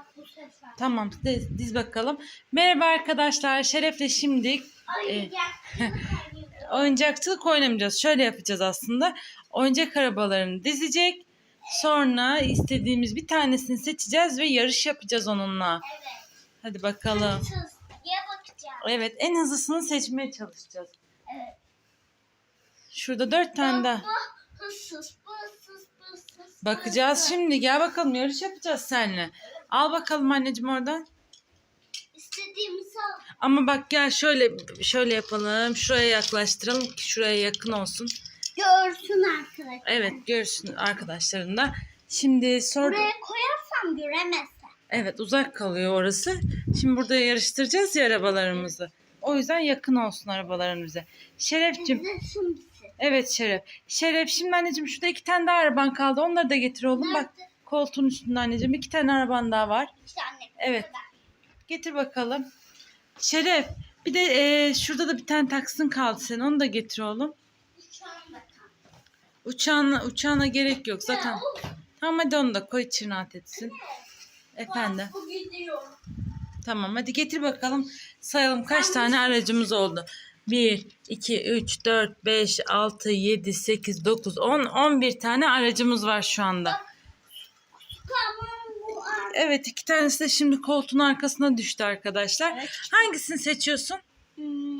Bak bu sefer. Tamam diz, diz bakalım. Merhaba arkadaşlar. Şeref'le şimdi e, oyuncakçılık oynamayacağız. Şöyle yapacağız aslında. Oyuncak arabalarını dizecek. Sonra istediğimiz bir tanesini seçeceğiz ve yarış yapacağız onunla. Evet. Hadi bakalım. Evet en hızlısını seçmeye çalışacağız. Evet. Şurada dört tane daha. Bakacağız şimdi. Gel bakalım yarış yapacağız seninle. Al bakalım anneciğim oradan. İstediğimizi al. Ama bak gel şöyle şöyle yapalım. Şuraya yaklaştıralım ki şuraya yakın olsun. Görsün arkadaşlar. Evet görsün arkadaşların da. Şimdi sor. Buraya koyarsam göremezler. Evet uzak kalıyor orası. Şimdi burada yarıştıracağız ya arabalarımızı. O yüzden yakın olsun arabaların bize. Bizi. Evet Şeref. Şeref şimdi anneciğim şurada iki tane daha araban kaldı. Onları da getir oğlum. Bak Nerede? Koltuğun üstünde anneciğim. iki tane araban daha var. İşte anne. Evet. Getir bakalım. Şeref. Bir de e, şurada da bir tane taksın kaldı senin. Onu da getir oğlum. Uçağına, uçağına gerek yok zaten. Tamam hadi onu da koy içine at etsin. Efendim. Tamam hadi getir bakalım. Sayalım kaç tane aracımız oldu. 1, 2, 3, 4, 5, 6, 7, 8, 9, 10, 11 tane aracımız var şu anda. Evet iki tanesi de şimdi koltuğun arkasına düştü arkadaşlar. Evet. Hangisini seçiyorsun? Hmm,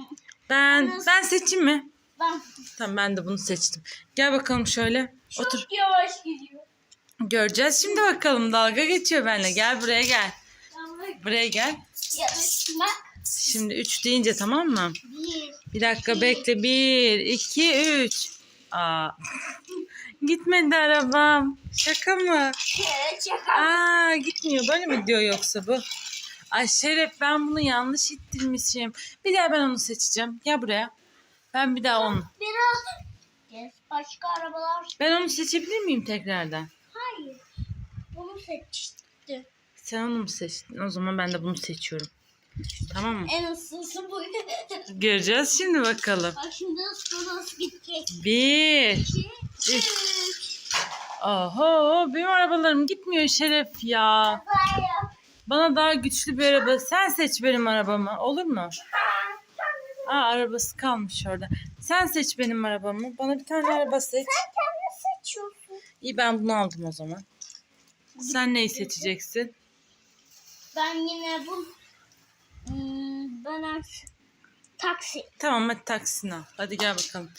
Ben ben seçeyim mi? ben Tamam ben de bunu seçtim. Gel bakalım şöyle. çok Otur. yavaş gidiyor. Göreceğiz şimdi bakalım. Dalga geçiyor benimle. Gel buraya gel. Buraya gel. yarışmak Şimdi 3 deyince tamam mı? bir. Bir dakika bekle. 1, 2, 3. Aa. Gitmedi arabam. Şaka mı? Evet şaka. Aa gitmiyor. Böyle mi diyor yoksa bu? Ay Şeref ben bunu yanlış ittirmişim. Bir daha ben onu seçeceğim. Gel buraya. Ben bir daha onu. Biraz. Yes, başka arabalar. Ben onu seçebilir miyim tekrardan? Hayır. Bunu seçti. Sen onu mu seçtin? O zaman ben de bunu seçiyorum. Tamam mı? En ısısı bu. Göreceğiz şimdi bakalım. Bak şimdi ısı nasıl gidecek. Bir. İki, üç. Oho benim arabalarım gitmiyor Şeref ya. Bana daha güçlü bir araba. Sen seç benim arabamı. Olur mu? Aa arabası kalmış orada. Sen seç benim arabamı. Bana bir tane araba seç. Sen kendi seçiyorsun. İyi ben bunu aldım o zaman. Sen neyi seçeceksin? Ben yine bu hmm, ben artık taksi. Tamam hadi taksini al. Hadi gel bakalım.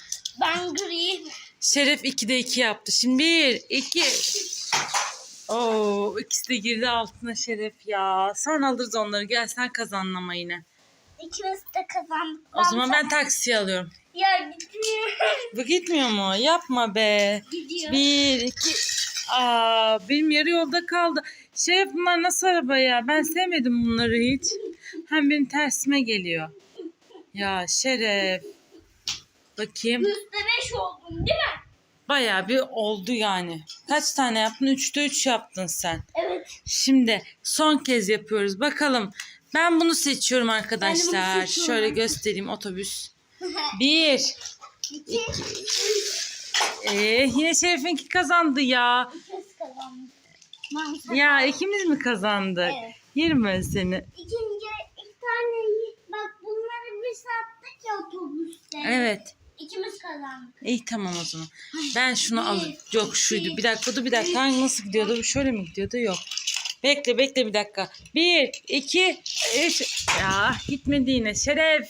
Ben gri. Şeref 2'de 2 yaptı. Şimdi 1, 2. Oo, ikisi de girdi altına Şeref ya. Sonra alırız onları. Gel sen kazandın ama yine. İkimiz de kazandık. O zaman ben taksiyi alıyorum. Ya gidiyor. Bu gitmiyor mu? Yapma be. gidiyor. Bir, iki. Aa, benim yarı yolda kaldı. Şeref bunlar nasıl araba ya? Ben sevmedim bunları hiç. Hem benim tersime geliyor. Ya Şeref. Bakayım. Yüzde beş oldun değil mi? Bayağı bir oldu yani. Kaç tane yaptın? Üçte üç yaptın sen. Evet. Şimdi son kez yapıyoruz. Bakalım. Ben bunu seçiyorum arkadaşlar. Seçiyorum. Şöyle göstereyim otobüs. Bir. İki. Ee, yine Şeref'inki kazandı ya. İkimiz kazandık. Ya ikimiz mi kazandık? Evet. Yerim ben seni. İkinci iki tane bak bunları biz sattık ya otobüste. Evet. İkimiz kazandık. İyi tamam o zaman. Ben şunu alayım. Yok şuydu. Bir dakika dur bir dakika. Hangi nasıl gidiyordu? Şöyle mi gidiyordu? Yok. Bekle bekle bir dakika. Bir, iki, üç. Ya gitmedi yine. Şeref.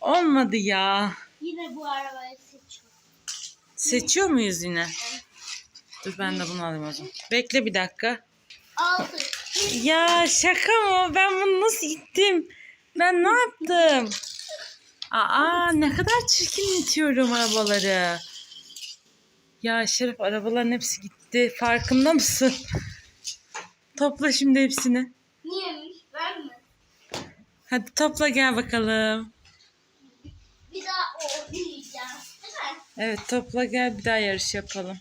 Olmadı ya. Yine bu arabayı seçiyorum. Seçiyor muyuz yine? Dur ben de bunu alayım o zaman. Bekle bir dakika. Altı. Ya şaka mı? Ben bunu nasıl gittim? Ben ne yaptım? Aa ne kadar çirkin itiyorum arabaları. Ya Şeref arabaların hepsi gitti. Farkında mısın? Topla şimdi hepsini. Niyemiş? Ben mi? Hadi topla gel bakalım. Bir daha oynayacağız. Değil mi? Evet topla gel bir daha yarış yapalım.